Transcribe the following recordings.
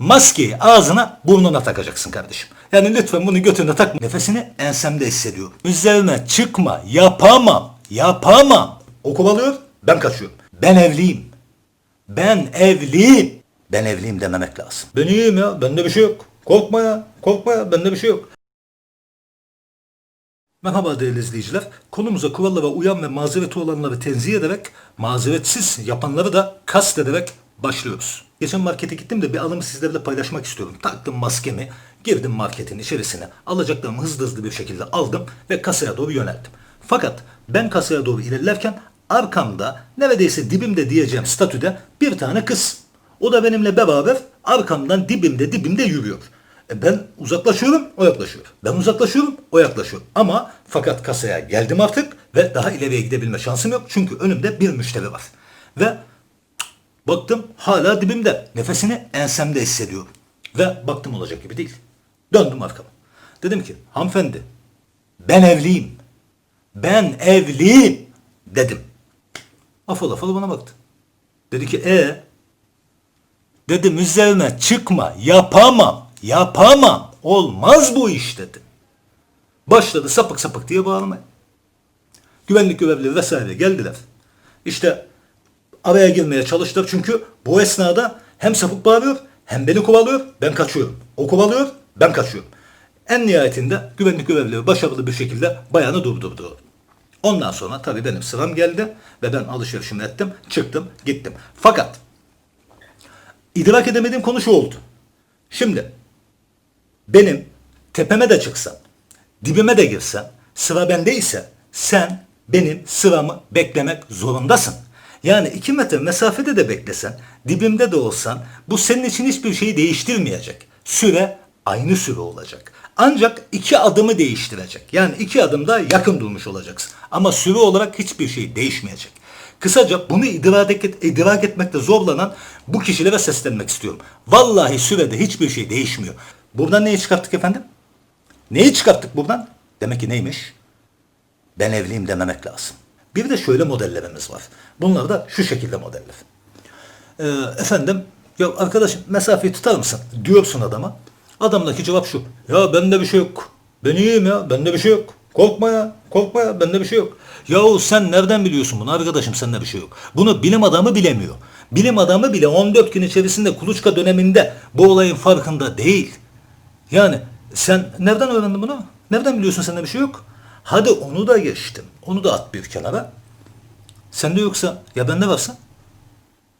Maskeyi ağzına burnuna takacaksın kardeşim. Yani lütfen bunu götüne takma. Nefesini ensemde hissediyorum. Üzerine çıkma. Yapamam. Yapamam. O kovalıyor. Ben kaçıyorum. Ben evliyim. Ben evliyim. Ben evliyim dememek lazım. Ben iyiyim ya. Bende bir şey yok. Korkma ya. Korkma ya. Bende bir şey yok. Merhaba değerli izleyiciler. Konumuza kurallara uyan ve mazereti olanları tenzih ederek, mazeretsiz yapanları da kast ederek başlıyoruz. Geçen markete gittim de bir anımı sizlerle paylaşmak istiyorum. Taktım maskemi, girdim marketin içerisine, alacaklarımı hızlı hızlı bir şekilde aldım ve kasaya doğru yöneldim. Fakat ben kasaya doğru ilerlerken arkamda neredeyse dibimde diyeceğim statüde bir tane kız. O da benimle beraber arkamdan dibimde dibimde yürüyor. E ben uzaklaşıyorum, o yaklaşıyor. Ben uzaklaşıyorum, o yaklaşıyor. Ama fakat kasaya geldim artık ve daha ileriye gidebilme şansım yok. Çünkü önümde bir müşteri var. Ve baktım hala dibimde. Nefesini ensemde hissediyorum. Ve baktım olacak gibi değil. Döndüm arkama. Dedim ki hanımefendi ben evliyim. Ben evliyim dedim. Afal afal bana baktı. Dedi ki e Dedim üzerine çıkma, yapamam, yapamam, olmaz bu iş dedi. Başladı sapık sapık diye bağırmaya. Güvenlik görevlileri vesaire geldiler. İşte araya girmeye çalıştılar çünkü bu esnada hem sapık bağırıyor hem beni kovalıyor, ben kaçıyorum. O kovalıyor, ben kaçıyorum. En nihayetinde güvenlik görevlileri başarılı bir şekilde bayanı durdurdu. Ondan sonra tabii benim sıram geldi ve ben alışverişimi ettim, çıktım, gittim. Fakat idrak edemediğim konu şu oldu. Şimdi benim tepeme de çıksan, dibime de girsen, sıra bendeyse sen benim sıramı beklemek zorundasın. Yani iki metre mesafede de beklesen, dibimde de olsan bu senin için hiçbir şeyi değiştirmeyecek. Süre aynı süre olacak. Ancak iki adımı değiştirecek. Yani iki adımda yakın durmuş olacaksın. Ama süre olarak hiçbir şey değişmeyecek. Kısaca bunu idrak, et, idrak etmekte zorlanan bu kişilere seslenmek istiyorum. Vallahi sürede hiçbir şey değişmiyor. Buradan neyi çıkarttık efendim? Neyi çıkarttık buradan? Demek ki neymiş? Ben evliyim dememek lazım. Bir de şöyle modellerimiz var. Bunlar da şu şekilde modeller. Ee, efendim ya arkadaşım mesafeyi tutar mısın diyorsun adama. Adamdaki cevap şu. Ya bende bir şey yok. Ben iyiyim ya bende bir şey yok. Korkma ya korkma ya bende bir şey yok. Yahu sen nereden biliyorsun bunu arkadaşım sende bir şey yok. Bunu bilim adamı bilemiyor. Bilim adamı bile 14 gün içerisinde kuluçka döneminde bu olayın farkında değil. Yani sen nereden öğrendin bunu? Nereden biliyorsun sende bir şey yok? Hadi onu da geçtim. Onu da at bir kenara. Sende yoksa ya bende varsa?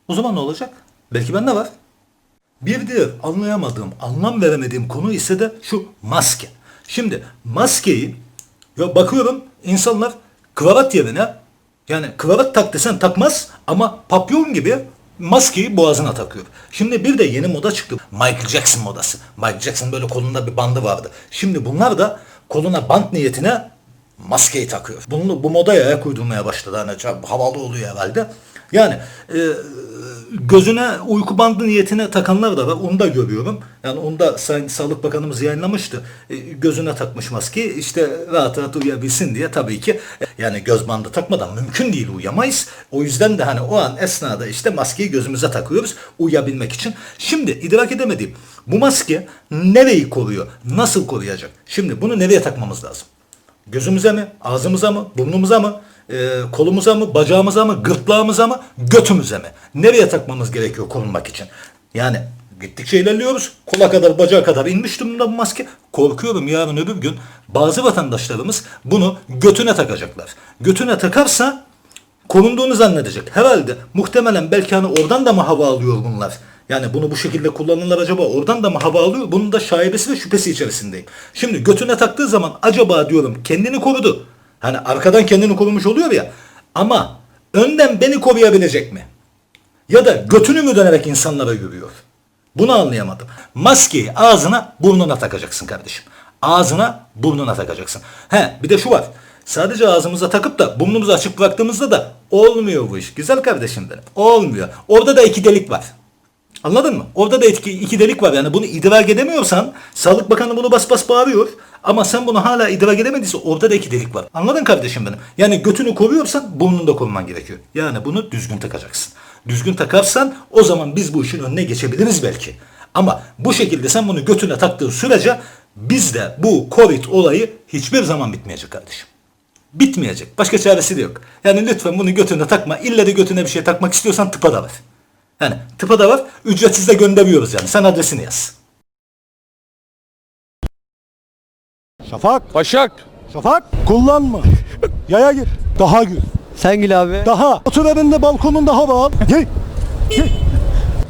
O zaman ne olacak? Belki bende var. Bir diğer anlayamadığım, anlam veremediğim konu ise de şu maske. Şimdi maskeyi ya bakıyorum insanlar kravat yerine yani kravat tak desen takmaz ama papyon gibi maskeyi boğazına takıyor. Şimdi bir de yeni moda çıktı. Michael Jackson modası. Michael Jackson böyle kolunda bir bandı vardı. Şimdi bunlar da koluna bant niyetine maskeyi takıyor. Bunu, bu modaya ayak uydurmaya başladı. Hani havalı oluyor herhalde. Yani e, gözüne uyku bandı niyetine takanlar da var. Onu da görüyorum. Yani onu da Sayın Sağlık Bakanımız yayınlamıştı. E, gözüne takmış maskeyi işte rahat rahat uyuyabilsin diye tabii ki e, yani göz bandı takmadan mümkün değil uyuyamayız. O yüzden de hani o an esnada işte maskeyi gözümüze takıyoruz uyuyabilmek için. Şimdi idrak edemediğim bu maske nereyi koruyor? Nasıl koruyacak? Şimdi bunu nereye takmamız lazım? Gözümüze mi? Ağzımıza mı? Burnumuza mı? e, kolumuza mı? Bacağımıza mı? Gırtlağımıza mı? Götümüze mi? Nereye takmamız gerekiyor korunmak için? Yani gittikçe ilerliyoruz. Kola kadar bacağa kadar inmiş durumda bu maske. Korkuyorum yarın öbür gün bazı vatandaşlarımız bunu götüne takacaklar. Götüne takarsa korunduğunu zannedecek. Herhalde muhtemelen belki hani oradan da mı hava alıyor bunlar? Yani bunu bu şekilde kullanırlar acaba oradan da mı hava alıyor? Bunun da şaibesi ve şüphesi içerisindeyim. Şimdi götüne taktığı zaman acaba diyorum kendini korudu. Hani arkadan kendini korumuş oluyor ya. Ama önden beni koruyabilecek mi? Ya da götünü mü dönerek insanlara yürüyor? Bunu anlayamadım. Maskeyi ağzına burnuna takacaksın kardeşim. Ağzına burnuna takacaksın. He bir de şu var. Sadece ağzımıza takıp da burnumuzu açık bıraktığımızda da olmuyor bu iş. Güzel kardeşim benim. Olmuyor. Orada da iki delik var. Anladın mı? Orada da iki, iki delik var. Yani bunu idrak edemiyorsan Sağlık Bakanı bunu bas bas bağırıyor. Ama sen bunu hala idrak edemediyse orada da iki delik var. Anladın kardeşim benim? Yani götünü koruyorsan burnunu da koruman gerekiyor. Yani bunu düzgün takacaksın. Düzgün takarsan o zaman biz bu işin önüne geçebiliriz belki. Ama bu şekilde sen bunu götüne taktığın sürece bizde bu Covid olayı hiçbir zaman bitmeyecek kardeşim. Bitmeyecek. Başka çaresi de yok. Yani lütfen bunu götüne takma. İlle de götüne bir şey takmak istiyorsan tıpa da ver. Yani tıpa da var. Ücretsiz de gönderiyoruz yani. Sen adresini yaz. Şafak, Başak. Şafak kullanma. Yaya git. Daha gül. Sen gül abi. Daha. Otur evinde balkonunda hava al. Giy. Giy.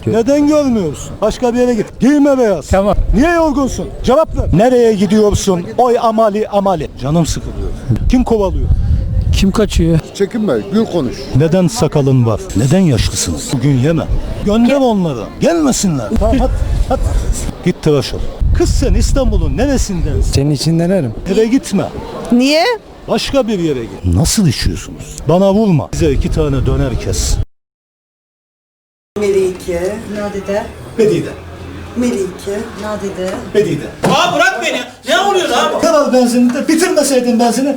Neden görmüyorsun? Başka bir yere git. Giyme beyaz. Tamam. Niye yorgunsun? Cevap ver. Nereye gidiyorsun? Oy amali amali. Canım sıkılıyor. Kim kovalıyor? Kim kaçıyor? Çekinme, gül konuş. Neden sakalın var? Neden yaşlısınız? Bugün yeme. Gönder onları. Gelmesinler. Tamam hadi, hadi. Git tıraş ol. Kız sen İstanbul'un neresindensin? Senin için denerim. Eve gitme. Niye? Başka bir yere git. Nasıl içiyorsunuz? Bana vurma. Bize iki tane döner kes. Melike. Nadide. Bedide. Melike. Nadide. Bedide. Abi bırak beni. Ne oluyor abi? Kanal benzinini de bitirmeseydin benzini.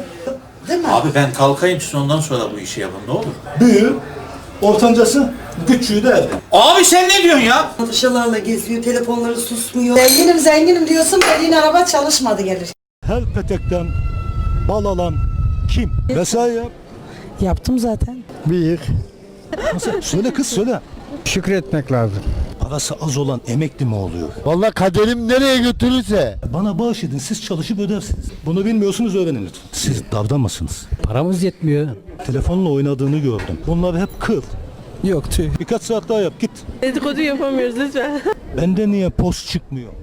Abi ben kalkayım siz ondan sonra bu işi yapın ne olur. Büyüğü, ortancası, küçüğü de evde. Abi sen ne diyorsun ya? Çalışalarla geziyor, telefonları susmuyor. Zenginim zenginim diyorsun, dediğin araba çalışmadı gelir. Her petekten bal alan kim? Mesai yap. Yaptım zaten. Bir. Nasıl? Söyle kız söyle. Şükretmek lazım. Parası az olan emekli mi oluyor? Vallahi kaderim nereye götürürse. Bana bağış edin siz çalışıp ödersiniz. Bunu bilmiyorsunuz öğrenin lütfen. Siz davranmasınız. Paramız yetmiyor. Telefonla oynadığını gördüm. Bunlar hep kır. Yok tüh. Birkaç saat daha yap git. Dedikodu yapamıyoruz lütfen. Bende niye post çıkmıyor?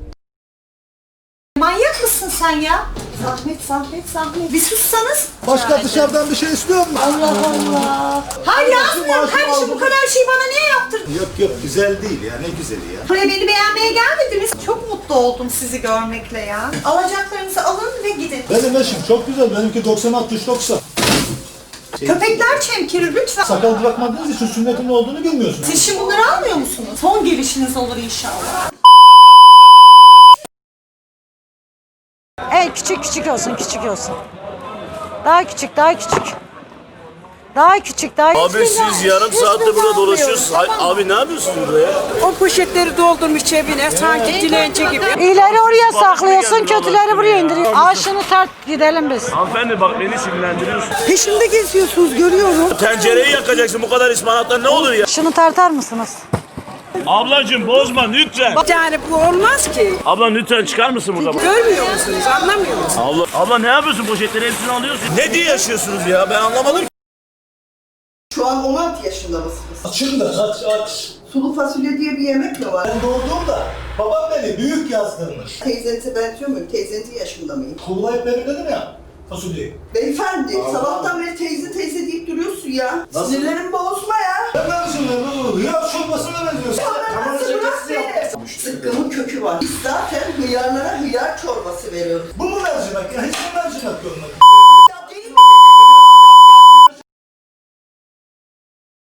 Mısın sen ya? Zahmet, zahmet, zahmet. Bir sussanız. Başka dışarıdan bir şey istiyor mu? Allah Allah. Hayır yazmıyorum kardeşim bu kadar şeyi bana niye yaptırdın? Yok yok güzel değil ya ne güzeli ya. Buraya beni beğenmeye gelmediniz. Çok mutlu oldum sizi görmekle ya. Alacaklarınızı alın ve gidin. Benim eşim çok güzel benimki 90 60 90. Köpekler çemkirir lütfen. Sakal bırakmadığınız için sünnetin ne olduğunu bilmiyorsunuz. Siz şimdi bunları almıyor musunuz? Son gelişiniz olur inşallah. Ey küçük küçük olsun küçük olsun. Daha küçük daha küçük. Daha küçük daha Abi siz yarım saattir burada dolaşıyorsunuz. Ay- Abi ne yapıyorsunuz burada ya? O poşetleri doldurmuş cebine sanki dilenci gibi. İyileri oraya saklıyorsun kötüleri buraya indiriyorsun. Al şunu tart gidelim biz. Hanımefendi bak beni sinirlendiriyorsun. Peşimde geziyorsunuz, görüyorum. Tencereyi yakacaksın bu kadar ıspanaktan ne olur ya? Şunu tartar mısınız? Ablacığım bozma lütfen. Yani bu olmaz ki. Abla lütfen çıkar mısın burada? Görmüyor musunuz? Anlamıyor musunuz? Abla, abla ne yapıyorsun poşetleri hepsini alıyorsun. Ne diye yaşıyorsunuz ya ben anlamadım. Şu an 16 yaşında mısınız? Açın da aç aç. Sulu fasulye diye bir yemek mi var? Ben doğduğumda babam beni büyük yazdırmış. Teyzenize benziyor muyum? Teyzenizin yaşında mıyım? Kullayıp beni dedim ya fasulyeyi. Beyefendi, sabahtan beri teyze teyze deyip duruyorsun ya. Nasıl? Sinirlerimi bozma ya. Ben ne düşünüyorum bu? Hıyar çorbasına benziyorsun. Nasıl bırak beni? Sıkkımın kökü var. Biz zaten hıyarlara hıyar çorbası veriyoruz. Bu mu mercimek ya? Hiç mi mercimek görmedim?